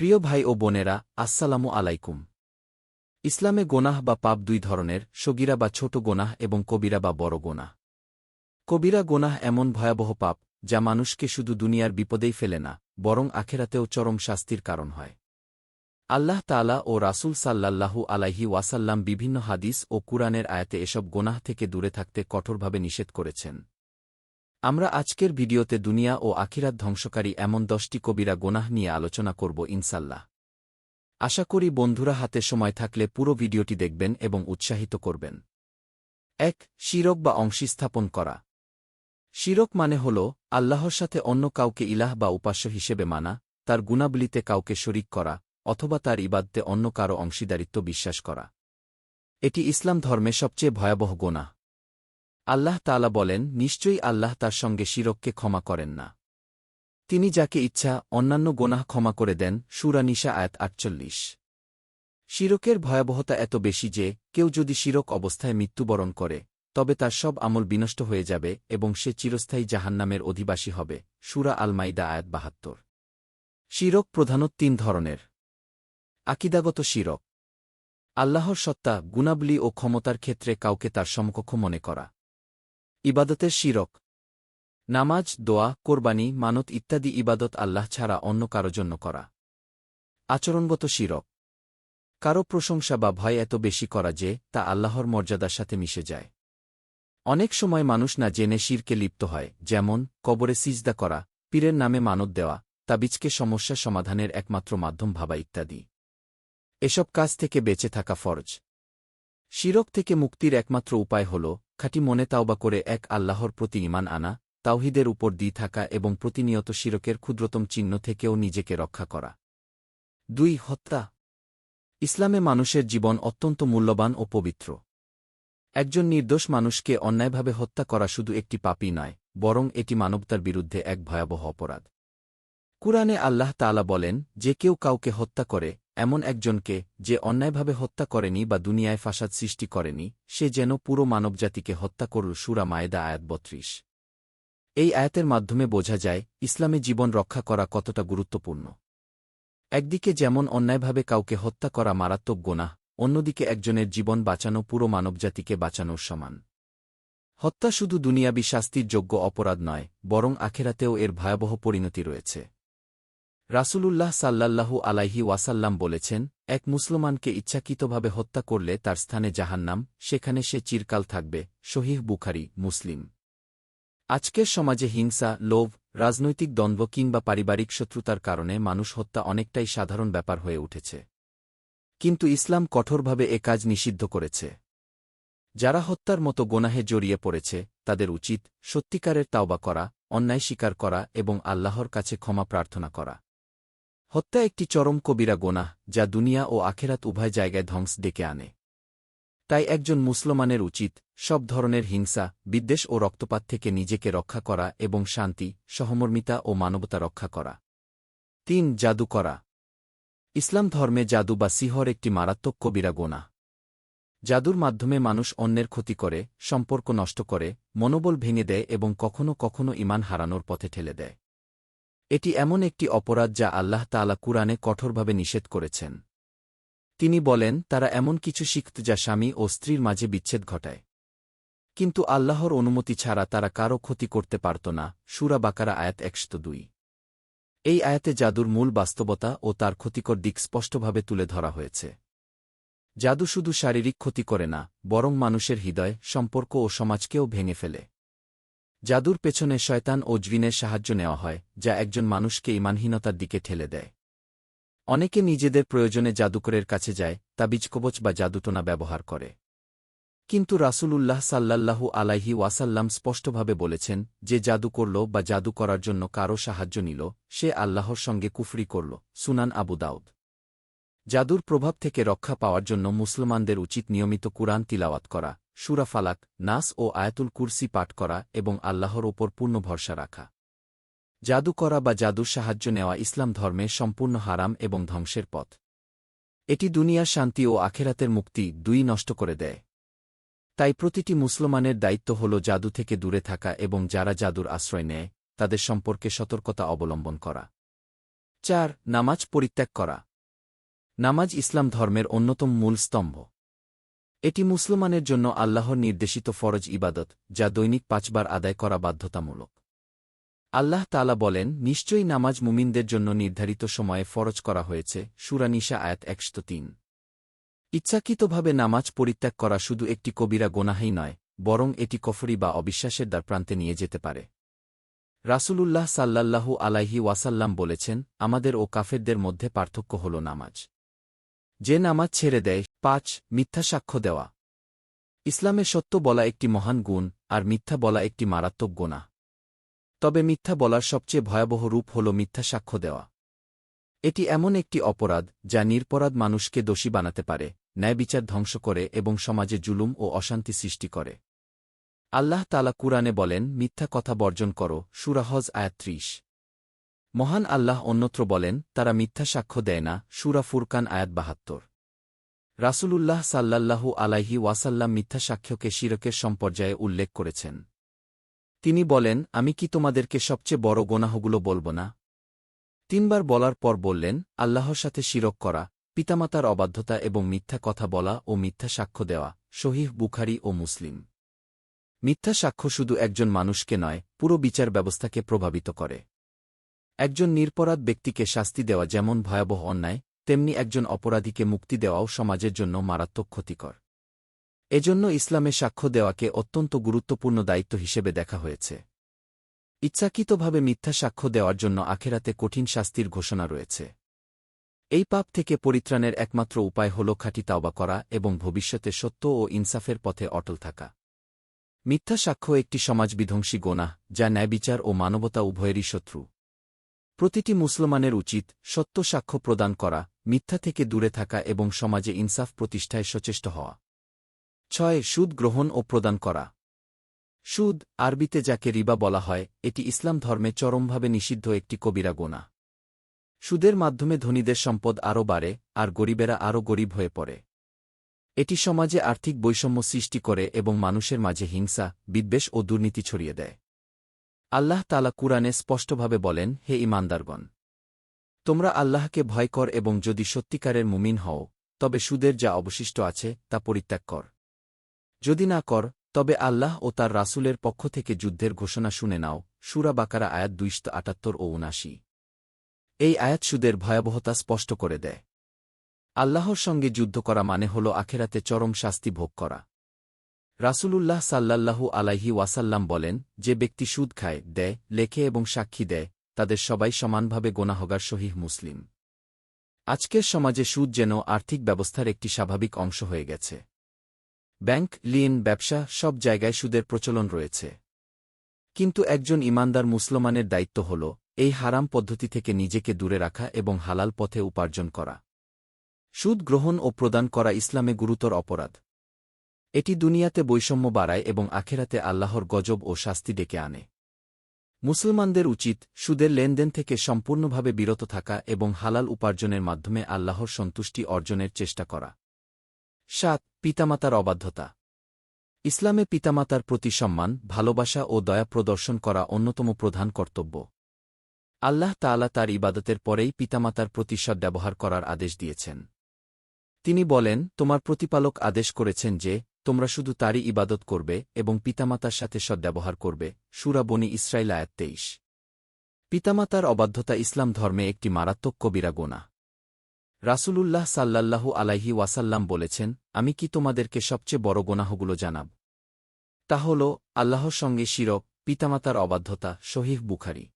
প্রিয় ভাই ও বোনেরা, আসসালামু আলাইকুম। ইসলামে গোনাহ বা পাপ দুই ধরনের, সগিরা বা ছোট গোনাহ এবং কবিরা বা বড় গোনাহ। কবিরা গোনাহ এমন ভয়াবহ পাপ, যা মানুষকে শুধু দুনিয়ার বিপদেই ফেলে না, বরং আখেরাতেও চরম শাস্তির কারণ হয়। আল্লাহ তালা ও রাসূল সাল্লাল্লাহু আলাইহি ওয়াসাল্লাম বিভিন্ন হাদিস ও কুরআনের আয়াতে এসব গোনাহ থেকে দূরে থাকতে কঠোরভাবে নিষেধ করেছেন। আমরা আজকের ভিডিওতে দুনিয়া ও আখিরাত ধ্বংসকারী এমন দশটি কবিরা গোনাহ নিয়ে আলোচনা করব ইনসাল্লাহ আশা করি বন্ধুরা হাতে সময় থাকলে পুরো ভিডিওটি দেখবেন এবং উৎসাহিত করবেন। এক, শিরক বা অংশী স্থাপন করা। শিরক মানে হল, আল্লাহর সাথে অন্য কাউকে ইলাহ বা উপাস্য হিসেবে মানা, তার গুণাবলিতে কাউকে শরিক করা, অথবা তার ইবাদতে অন্য কারও অংশীদারিত্ব বিশ্বাস করা। এটি ইসলাম ধর্মে সবচেয়ে ভয়াবহ গোনা আল্লাহ তালা বলেন, নিশ্চয়ই আল্লাহ তার সঙ্গে শিরককে ক্ষমা করেন না। তিনি যাকে ইচ্ছা, অন্যান্য গোনাহ ক্ষমা করে দেন সুরানিশা আয়াত আটচল্লিশ। শিরকের ভয়াবহতা এত বেশি যে, কেউ যদি শিরক অবস্থায় মৃত্যুবরণ করে, তবে তার সব আমল বিনষ্ট হয়ে যাবে এবং সে চিরস্থায়ী জাহান্নামের অধিবাসী হবে, সুরা আলমাইদা আয়াত বাহাত্তর। শিরক প্রধানত তিন ধরনের। আকিদাগত শিরক। আল্লাহর সত্তা, গুণাবলী ও ক্ষমতার ক্ষেত্রে কাউকে তার সমকক্ষ মনে করা। ইবাদতের শিরক। নামাজ, দোয়া, কোরবানি, মানত ইত্যাদি ইবাদত আল্লাহ ছাড়া অন্য কারও জন্য করা। আচরণগত শিরক। কারও প্রশংসা বা ভয় এত বেশি করা যে, তা আল্লাহর মর্যাদার সাথে মিশে যায়। অনেক সময় মানুষ না জেনে শিরকে লিপ্ত হয়, যেমন, কবরে সিজদা করা, পীরের নামে মানত দেওয়া, তাবিজকে সমস্যা সমাধানের একমাত্র মাধ্যম ভাবা ইত্যাদি। এসব কাজ থেকে বেঁচে থাকা ফরজ। শিরক থেকে মুক্তির একমাত্র উপায় হল খাঁটি মনে তাওবা করে এক আল্লাহর প্রতি ইমান আনা, তাওহিদের উপর দি থাকা এবং প্রতিনিয়ত শিরকের ক্ষুদ্রতম চিহ্ন থেকেও নিজেকে রক্ষা করা। দুই, হত্যা। ইসলামে মানুষের জীবন অত্যন্ত মূল্যবান ও পবিত্র। একজন নির্দোষ মানুষকে অন্যায়ভাবে হত্যা করা শুধু একটি পাপই নয়, বরং এটি মানবতার বিরুদ্ধে এক ভয়াবহ অপরাধ। কুরআনে আল্লাহ তালা বলেন, যে কেউ কাউকে হত্যা করে এমন একজনকে যে অন্যায়ভাবে হত্যা করেনি বা দুনিয়ায় ফাসাদ সৃষ্টি করেনি, সে যেন পুরো মানবজাতিকে হত্যা করল সুরা মায়েদা আয়াত বত্রিশ। এই আয়াতের মাধ্যমে বোঝা যায়, ইসলামে জীবন রক্ষা করা কতটা গুরুত্বপূর্ণ। একদিকে যেমন অন্যায়ভাবে কাউকে হত্যা করা মারাত্মক গোনাহ, অন্যদিকে একজনের জীবন বাঁচানো পুরো মানবজাতিকে বাঁচানোর সমান। হত্যা শুধু দুনিয়াবি শাস্তির যোগ্য অপরাধ নয়, বরং আখেরাতেও এর ভয়াবহ পরিণতি রয়েছে। রাসূলুল্লাহ সাল্লাল্লাহু আলাইহি ওয়াসাল্লাম বলেছেন, এক মুসলমানকে ইচ্ছাকৃতভাবে হত্যা করলে তার স্থানে জাহান্নাম, সেখানে সে চিরকাল থাকবে শহীহ বুখারি, মুসলিম। আজকের সমাজে হিংসা, লোভ, রাজনৈতিক দ্বন্দ্ব কিংবা পারিবারিক শত্রুতার কারণে মানুষ হত্যা অনেকটাই সাধারণ ব্যাপার হয়ে উঠেছে। কিন্তু ইসলাম কঠোরভাবে এ কাজ নিষিদ্ধ করেছে। যারা হত্যার মতো গোনাহে জড়িয়ে পড়েছে, তাদের উচিত সত্যিকারের তাওবা করা, অন্যায় স্বীকার করা এবং আল্লাহর কাছে ক্ষমা প্রার্থনা করা। হত্যা একটি চরম কবিরা গোনা যা দুনিয়া ও আখেরাত উভয় জায়গায় ধ্বংস ডেকে আনে। তাই একজন মুসলমানের উচিত সব ধরনের হিংসা, বিদ্বেষ ও রক্তপাত থেকে নিজেকে রক্ষা করা এবং শান্তি, সহমর্মিতা ও মানবতা রক্ষা করা। তিন, জাদু করা। ইসলাম ধর্মে জাদু বা সিহর একটি মারাত্মক কবিরা গোনা জাদুর মাধ্যমে মানুষ অন্যের ক্ষতি করে, সম্পর্ক নষ্ট করে, মনোবল ভেঙে দেয় এবং কখনও কখনও ইমান হারানোর পথে ঠেলে দেয়। এটি এমন একটি অপরাধ যা আল্লাহ তালা কুরআনে কঠোরভাবে নিষেধ করেছেন। তিনি বলেন, তারা এমন কিছু শিখত যা স্বামী ও স্ত্রীর মাঝে বিচ্ছেদ ঘটায়। কিন্তু আল্লাহর অনুমতি ছাড়া তারা কারও ক্ষতি করতে পারত না, সুরা বাকারা আয়াত একশত দুই। এই আয়াতে জাদুর মূল বাস্তবতা ও তার ক্ষতিকর দিক স্পষ্টভাবে তুলে ধরা হয়েছে। জাদু শুধু শারীরিক ক্ষতি করে না, বরং মানুষের হৃদয়, সম্পর্ক ও সমাজকেও ভেঙে ফেলে। জাদুর পেছনে শয়তান ও জবিনের সাহায্য নেওয়া হয়, যা একজন মানুষকে ইমানহীনতার দিকে ঠেলে দেয়। অনেকে নিজেদের প্রয়োজনে জাদুকরের কাছে যায় তা তাবিজকবচ বা জাদুটোনা ব্যবহার করে। কিন্তু রাসূলুল্লাহ সাল্লাল্লাহু আলাইহি ওয়াসাল্লাম স্পষ্টভাবে বলেছেন, যে জাদু করল বা জাদু করার জন্য কারও সাহায্য নিল, সে আল্লাহর সঙ্গে কুফরি করল, সুনান আবু দাউদ। জাদুর প্রভাব থেকে রক্ষা পাওয়ার জন্য মুসলমানদের উচিত নিয়মিত কুরআন তিলাওয়াত করা। সুরা ফালাক, নাস ও আয়াতুল কুরসি পাঠ করা এবং আল্লাহর ওপর পূর্ণ ভরসা রাখা। জাদু করা বা জাদুর সাহায্য নেওয়া ইসলাম ধর্মে সম্পূর্ণ হারাম এবং ধ্বংসের পথ। এটি দুনিয়ার শান্তি ও আখেরাতের মুক্তি দুই নষ্ট করে দেয়। তাই প্রতিটি মুসলমানের দায়িত্ব হল জাদু থেকে দূরে থাকা এবং যারা জাদুর আশ্রয় নেয়, তাদের সম্পর্কে সতর্কতা অবলম্বন করা। চার, নামাজ পরিত্যাগ করা। নামাজ ইসলাম ধর্মের অন্যতম মূল স্তম্ভ। এটি মুসলমানের জন্য আল্লাহর নির্দেশিত ফরজ ইবাদত, যা দৈনিক পাঁচবার আদায় করা বাধ্যতামূলক। আল্লাহ তালা বলেন, নিশ্চয়ই নামাজ মুমিনদের জন্য নির্ধারিত সময়ে ফরজ করা হয়েছে সুরানিশা আয়াত একশত তিন। ইচ্ছাকৃতভাবে নামাজ পরিত্যাগ করা শুধু একটি কবিরা গোনাহাই নয়, বরং এটি কফরি বা অবিশ্বাসের দ্বার প্রান্তে নিয়ে যেতে পারে। রাসূলুল্লাহ সাল্লাল্লাহু আলাইহি ওয়াসাল্লাম বলেছেন, আমাদের ও কাফেরদের মধ্যে পার্থক্য হল নামাজ। যে নামাজ ছেড়ে দেয় পাঁচ, মিথ্যা সাক্ষ্য দেওয়া। ইসলামে সত্য বলা একটি মহান গুণ, আর মিথ্যা বলা একটি মারাত্মক গোনা। তবে মিথ্যা বলার সবচেয়ে ভয়াবহ রূপ হল মিথ্যা সাক্ষ্য দেওয়া। এটি এমন একটি অপরাধ, যা নিরপরাধ মানুষকে দোষী বানাতে পারে ন্যায়বিচার ধ্বংস করে এবং সমাজে জুলুম ও অশান্তি সৃষ্টি করে। আল্লাহ তালা কুরআনে বলেন, মিথ্যা কথা বর্জন করো সুরাহজ আয়াত্রিশ মহান আল্লাহ অন্যত্র বলেন, তারা মিথ্যা সাক্ষ্য দেয় না, সুরা ফুরকান আয়াত বাহাত্তর। রাসূলুল্লাহ সাল্লাল্লাহু আলাইহি ওয়াসাল্লাম মিথ্যা সাক্ষ্যকে শিরকের সম্পর্যায়ে উল্লেখ করেছেন। তিনি বলেন, আমি কি তোমাদেরকে সবচেয়ে বড় গোনাহগুলো বলব না? তিনবার বলার পর বললেন, আল্লাহর সাথে শিরক করা, পিতামাতার অবাধ্যতা এবং মিথ্যা কথা বলা ও মিথ্যা সাক্ষ্য দেওয়া শহীহ বুখারি ও মুসলিম। মিথ্যা সাক্ষ্য শুধু একজন মানুষকে নয়, পুরো বিচার ব্যবস্থাকে প্রভাবিত করে। একজন নিরপরাধ ব্যক্তিকে শাস্তি দেওয়া যেমন ভয়াবহ অন্যায় তেমনি একজন অপরাধীকে মুক্তি দেওয়াও সমাজের জন্য মারাত্মক ক্ষতিকর। এজন্য ইসলামে সাক্ষ্য দেওয়াকে অত্যন্ত গুরুত্বপূর্ণ দায়িত্ব হিসেবে দেখা হয়েছে। ইচ্ছাকৃতভাবে মিথ্যা সাক্ষ্য দেওয়ার জন্য আখেরাতে কঠিন শাস্তির ঘোষণা রয়েছে। এই পাপ থেকে পরিত্রাণের একমাত্র উপায় হল খাঁটি তাওবা করা এবং ভবিষ্যতে সত্য ও ইনসাফের পথে অটল থাকা। মিথ্যা সাক্ষ্য একটি সমাজবিধ্বংসী গোনাহ, যা ন্যায়বিচার ও মানবতা উভয়েরই শত্রু। প্রতিটি মুসলমানের উচিত সত্য সাক্ষ্য প্রদান করা মিথ্যা থেকে দূরে থাকা এবং সমাজে ইনসাফ প্রতিষ্ঠায় সচেষ্ট হওয়া। ছয়, সুদ গ্রহণ ও প্রদান করা। সুদ, আরবিতে যাকে রিবা বলা হয়, এটি ইসলাম ধর্মে চরমভাবে নিষিদ্ধ একটি কবিরা গোনা। সুদের মাধ্যমে ধনীদের সম্পদ আরও বাড়ে, আর গরিবেরা আরও গরিব হয়ে পড়ে। এটি সমাজে আর্থিক বৈষম্য সৃষ্টি করে এবং মানুষের মাঝে হিংসা, বিদ্বেষ ও দুর্নীতি ছড়িয়ে দেয়। আল্লাহ তালা কুরআনে স্পষ্টভাবে বলেন, হে ইমানদারগণ! তোমরা আল্লাহকে ভয় কর এবং যদি সত্যিকারের মুমিন হও, তবে সুদের যা অবশিষ্ট আছে, তা পরিত্যাগ কর। যদি না কর, তবে আল্লাহ ও তার রাসূলের পক্ষ থেকে যুদ্ধের ঘোষণা শুনে নাও, সুরা বাকারা আয়াত দুইশত আটাত্তর ও উনাশি এই আয়াত সুদের ভয়াবহতা স্পষ্ট করে দেয়। আল্লাহর সঙ্গে যুদ্ধ করা মানে হল আখেরাতে চরম শাস্তি ভোগ করা। রাসূলুল্লাহ সাল্লাল্লাহু আলাইহি ওয়াসাল্লাম বলেন, যে ব্যক্তি সুদ খায়, দেয়, লেখে এবং সাক্ষী দেয় তাদের সবাই সমানভাবে গোনাহগার সহিহ মুসলিম। আজকের সমাজে সুদ যেন আর্থিক ব্যবস্থার একটি স্বাভাবিক অংশ হয়ে গেছে। ব্যাংক লিন ব্যবসা সব জায়গায় সুদের প্রচলন রয়েছে। কিন্তু একজন ইমানদার মুসলমানের দায়িত্ব হল এই হারাম পদ্ধতি থেকে নিজেকে দূরে রাখা এবং হালাল পথে উপার্জন করা। সুদ গ্রহণ ও প্রদান করা ইসলামে গুরুতর অপরাধ। এটি দুনিয়াতে বৈষম্য বাড়ায় এবং আখেরাতে আল্লাহর গজব ও শাস্তি ডেকে আনে। মুসলমানদের উচিত সুদের লেনদেন থেকে সম্পূর্ণভাবে বিরত থাকা এবং হালাল উপার্জনের মাধ্যমে আল্লাহর সন্তুষ্টি অর্জনের চেষ্টা করা। সাত, পিতামাতার অবাধ্যতা। ইসলামে পিতামাতার প্রতি সম্মান, ভালোবাসা ও দয়া প্রদর্শন করা অন্যতম প্রধান কর্তব্য। আল্লাহ তাআলা তার ইবাদতের পরেই পিতামাতার প্রতি ব্যবহার করার আদেশ দিয়েছেন। তিনি বলেন, তোমার প্রতিপালক আদেশ করেছেন যে তোমরা শুধু তারই ইবাদত করবে এবং পিতামাতার সাথে সদ্ব্যবহার করবে, সুরা বনি ইসরায়েল আয়াত তেইশ। পিতামাতার অবাধ্যতা ইসলাম ধর্মে একটি মারাত্মক কবিরা গোনা। রাসূলুল্লাহ সাল্লাল্লাহু আলাইহি ওয়াসাল্লাম বলেছেন, আমি কি তোমাদেরকে সবচেয়ে বড় গোনাহগুলো জানাব? তা হল, আল্লাহর সঙ্গে শিরক, পিতামাতার অবাধ্যতা শহীহ বুখারি।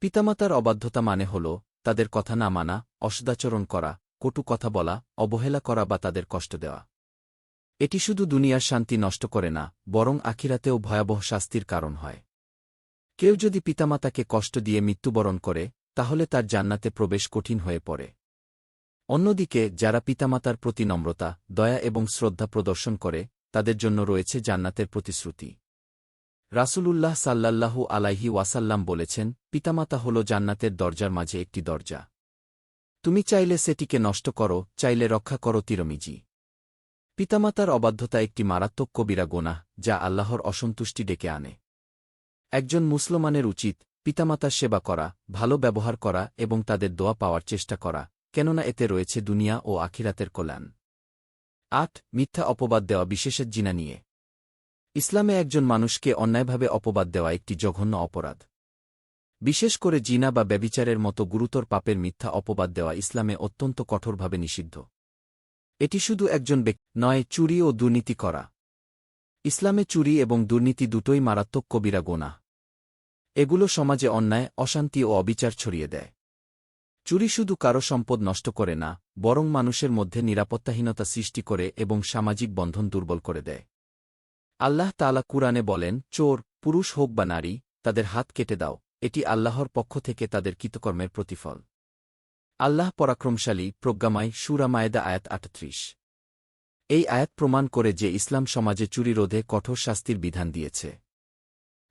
পিতামাতার অবাধ্যতা মানে হল, তাদের কথা না মানা, অসদাচরণ করা, কটু কথা বলা, অবহেলা করা বা তাদের কষ্ট দেওয়া। এটি শুধু দুনিয়ার শান্তি নষ্ট করে না, বরং আখিরাতেও ভয়াবহ শাস্তির কারণ হয়। কেউ যদি পিতামাতাকে কষ্ট দিয়ে মৃত্যুবরণ করে, তাহলে তার জান্নাতে প্রবেশ কঠিন হয়ে পড়ে। অন্যদিকে, যারা পিতামাতার প্রতি নম্রতা, দয়া এবং শ্রদ্ধা প্রদর্শন করে, তাদের জন্য রয়েছে জান্নাতের প্রতিশ্রুতি। রাসূলুল্লাহ সাল্লাল্লাহু আলাইহি ওয়াসাল্লাম বলেছেন, পিতামাতা হল জান্নাতের দরজার মাঝে একটি দরজা। তুমি চাইলে সেটিকে নষ্ট করো, চাইলে রক্ষা করো তিরমিজি। পিতামাতার অবাধ্যতা একটি মারাত্মক কবিরা গোনাহ, যা আল্লাহর অসন্তুষ্টি ডেকে আনে। একজন মুসলমানের উচিত পিতামাতার সেবা করা, ভালো ব্যবহার করা এবং তাদের দোয়া পাওয়ার চেষ্টা করা, কেননা এতে রয়েছে দুনিয়া ও আখিরাতের কল্যাণ। আট, মিথ্যা অপবাদ দেওয়া বিশেষের জিনা নিয়ে। ইসলামে একজন মানুষকে অন্যায়ভাবে অপবাদ দেওয়া একটি জঘন্য অপরাধ। বিশেষ করে জিনা বা ব্যবিচারের মতো গুরুতর পাপের মিথ্যা অপবাদ দেওয়া ইসলামে অত্যন্ত কঠোরভাবে নিষিদ্ধ। এটি শুধু একজন ব্যক্তি নয়, চুরি ও দুর্নীতি করা। ইসলামে চুরি এবং দুর্নীতি দুটোই মারাত্মক কবিরা গোনা। এগুলো সমাজে অন্যায়, অশান্তি ও অবিচার ছড়িয়ে দেয়। চুরি শুধু কারও সম্পদ নষ্ট করে না, বরং মানুষের মধ্যে নিরাপত্তাহীনতা সৃষ্টি করে এবং সামাজিক বন্ধন দুর্বল করে দেয়। আল্লাহ তালা কুরআনে বলেন, চোর, পুরুষ হোক বা নারী, তাদের হাত কেটে দাও, এটি আল্লাহর পক্ষ থেকে তাদের কৃতকর্মের প্রতিফল। আল্লাহ পরাক্রমশালী, প্রজ্ঞাময় সুরামায়দা আয়াত আটত্রিশ। এই আয়াত প্রমাণ করে যে ইসলাম সমাজে চুরি রোধে কঠোর শাস্তির বিধান দিয়েছে।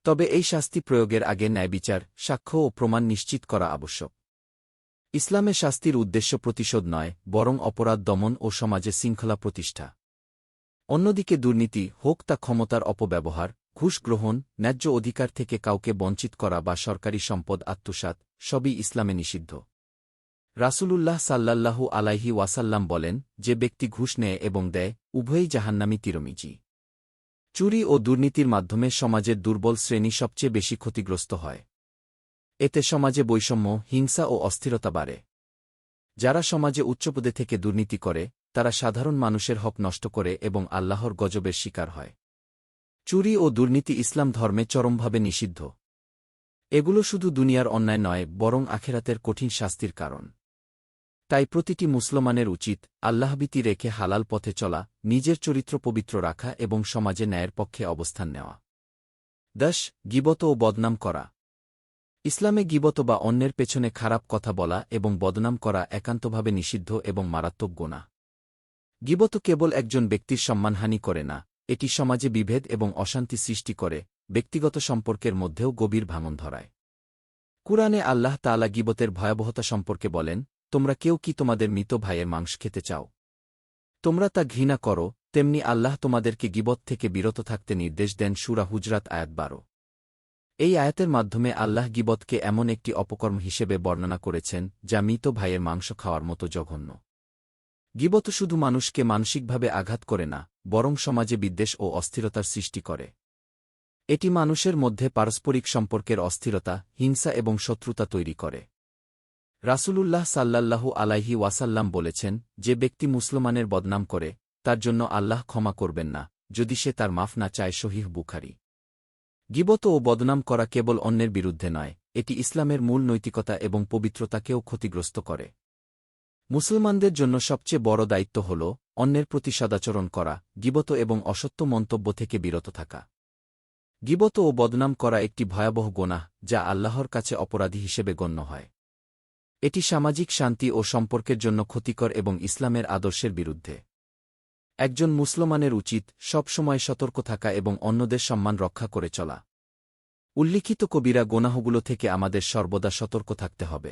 তবে এই শাস্তি প্রয়োগের আগে ন্যায়বিচার সাক্ষ্য ও প্রমাণ নিশ্চিত করা আবশ্যক। ইসলামে শাস্তির উদ্দেশ্য প্রতিশোধ নয়, বরং অপরাধ দমন ও সমাজে শৃঙ্খলা প্রতিষ্ঠা। অন্যদিকে দুর্নীতি, হোক তা ক্ষমতার অপব্যবহার, ঘুষ গ্রহণ, ন্যায্য অধিকার থেকে কাউকে বঞ্চিত করা বা সরকারি সম্পদ আত্মসাত সবই ইসলামে নিষিদ্ধ। রাসূলুল্লাহ সাল্লাল্লাহু আলাইহি ওয়াসাল্লাম বলেন, যে ব্যক্তি ঘুষ নেয় এবং দেয়, উভয়ই জাহান্নামি তিরমিজি। চুরি ও দুর্নীতির মাধ্যমে সমাজের দুর্বল শ্রেণি সবচেয়ে বেশি ক্ষতিগ্রস্ত হয়। এতে সমাজে বৈষম্য, হিংসা ও অস্থিরতা বাড়ে। যারা সমাজে উচ্চপদে থেকে দুর্নীতি করে, তারা সাধারণ মানুষের হক নষ্ট করে এবং আল্লাহর গজবের শিকার হয়। চুরি ও দুর্নীতি ইসলাম ধর্মে চরমভাবে নিষিদ্ধ। এগুলো শুধু দুনিয়ার অন্যায় নয়, বরং আখেরাতের কঠিন শাস্তির কারণ। তাই প্রতিটি মুসলমানের উচিত আল্লাহবিতি রেখে হালাল পথে চলা, নিজের চরিত্র পবিত্র রাখা এবং সমাজে ন্যায়ের পক্ষে অবস্থান নেওয়া। দশ, গিবত ও বদনাম করা। ইসলামে গিবত বা অন্যের পেছনে খারাপ কথা বলা এবং বদনাম করা একান্তভাবে নিষিদ্ধ এবং মারাত্মক গোনা গিবত কেবল একজন ব্যক্তির সম্মানহানি করে না, এটি সমাজে বিভেদ এবং অশান্তি সৃষ্টি করে, ব্যক্তিগত সম্পর্কের মধ্যেও গভীর ভাঙন ধরায়। কুরআনে আল্লাহ তালা গিবতের ভয়াবহতা সম্পর্কে বলেন তোমরা কেউ কি তোমাদের মৃত ভাইয়ের মাংস খেতে চাও? তোমরা তা ঘৃণা করো, তেমনি আল্লাহ তোমাদেরকে গিবত থেকে বিরত থাকতে নির্দেশ দেন সুরা হুজরাত আয়াত বারো। এই আয়াতের মাধ্যমে আল্লাহ গিবতকে এমন একটি অপকর্ম হিসেবে বর্ণনা করেছেন, যা মৃত ভাইয়ের মাংস খাওয়ার মতো জঘন্য। গিবত শুধু মানুষকে মানসিকভাবে আঘাত করে না, বরং সমাজে বিদ্বেষ ও অস্থিরতার সৃষ্টি করে। এটি মানুষের মধ্যে পারস্পরিক সম্পর্কের অস্থিরতা, হিংসা এবং শত্রুতা তৈরি করে। রাসূলুল্লাহ সাল্লাল্লাহু আলাইহি ওয়াসাল্লাম বলেছেন, যে ব্যক্তি মুসলমানের বদনাম করে, তার জন্য আল্লাহ ক্ষমা করবেন না, যদি সে তার মাফ না চায় শহীহ বুখারি। গিবত ও বদনাম করা কেবল অন্যের বিরুদ্ধে নয়, এটি ইসলামের মূল নৈতিকতা এবং পবিত্রতাকেও ক্ষতিগ্রস্ত করে। মুসলমানদের জন্য সবচেয়ে বড় দায়িত্ব হল, অন্যের প্রতি সদাচরণ করা, গিবত এবং অসত্য মন্তব্য থেকে বিরত থাকা। গিবত ও বদনাম করা একটি ভয়াবহ গোনাহ, যা আল্লাহর কাছে অপরাধী হিসেবে গণ্য হয়। এটি সামাজিক শান্তি ও সম্পর্কের জন্য ক্ষতিকর এবং ইসলামের আদর্শের বিরুদ্ধে। একজন মুসলমানের উচিত সবসময় সতর্ক থাকা এবং অন্যদের সম্মান রক্ষা করে চলা। উল্লিখিত কবিরা গোনাহগুলো থেকে আমাদের সর্বদা সতর্ক থাকতে হবে।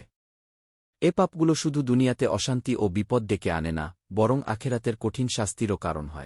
এ পাপগুলো শুধু দুনিয়াতে অশান্তি ও বিপদ ডেকে আনে না, বরং আখেরাতের কঠিন শাস্তিরও কারণ হয়।